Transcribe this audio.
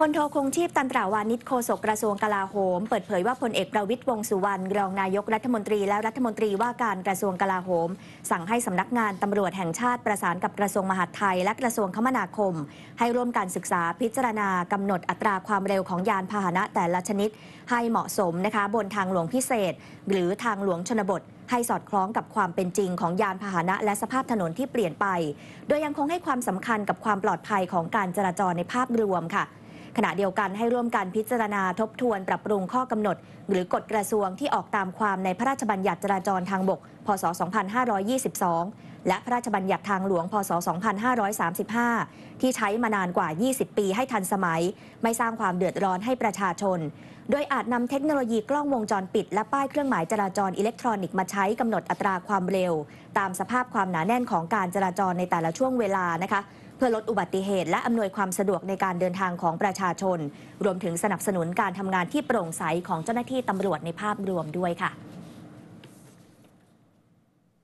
พลโทคงชีพตันตราวานิชโฆษกกระทรวงกลาโหม เปิดเผยว่าพลเอกประวิตยวงสุวรรณรองนายกรัฐมนตรีและรัฐมนตรีว่าการกระทรวงกลาโหม สั่งให้สำนักงานตำรวจแห่งชาติประสานกับกระทรวงมหาดไทย และกระทรวงคมนาคม ให้ร่วมการศึกษาพิจารณากำหนดอัตราความเร็วของยานพาหนะแต่ละชนิด ให้เหมาะสมนะคะบนทางหลวงพิเศษ หรือทางหลวงชนบทให้สอดคล้องกับความเป็นจริงของยานพาหนะและสภาพถนนที่เปลี่ยนไป โดยยังคงให้ความสำคัญกับความปลอดภัยของการจราจรในภาพรวมค่ะ ขณะเดียวกันให้ร่วมการพิจารณาทบทวนปรับปรุงข้อกำหนด หรือกฎกระทรวงที่ออกตามความในพระราชบัญญัติจราจรทางบก พศ 2522 และพระราชบัญญัติทางหลวง พศ 2535 ที่ใช้มานานกว่า 20 ปีให้ทันสมัย ไม่สร้างความเดือดร้อนให้ประชาชน โดยอาจนำเทคโนโลยีกล้องวงจรปิด และป้ายเครื่องหมายจราจรอิเล็กทรอนิกส์มาใช้กำหนดอัตราความเร็ว ตามสภาพความหนาแน่นของการจราจรในแต่ละช่วงเวลานะคะ เพื่อลดอุบัติเหตุและอำนวยความสะดวกในการเดินทางของประชาชน รวมถึงสนับสนุนการทำงานที่โปร่งใสของเจ้าหน้าที่ตำรวจในภาพรวมด้วยค่ะ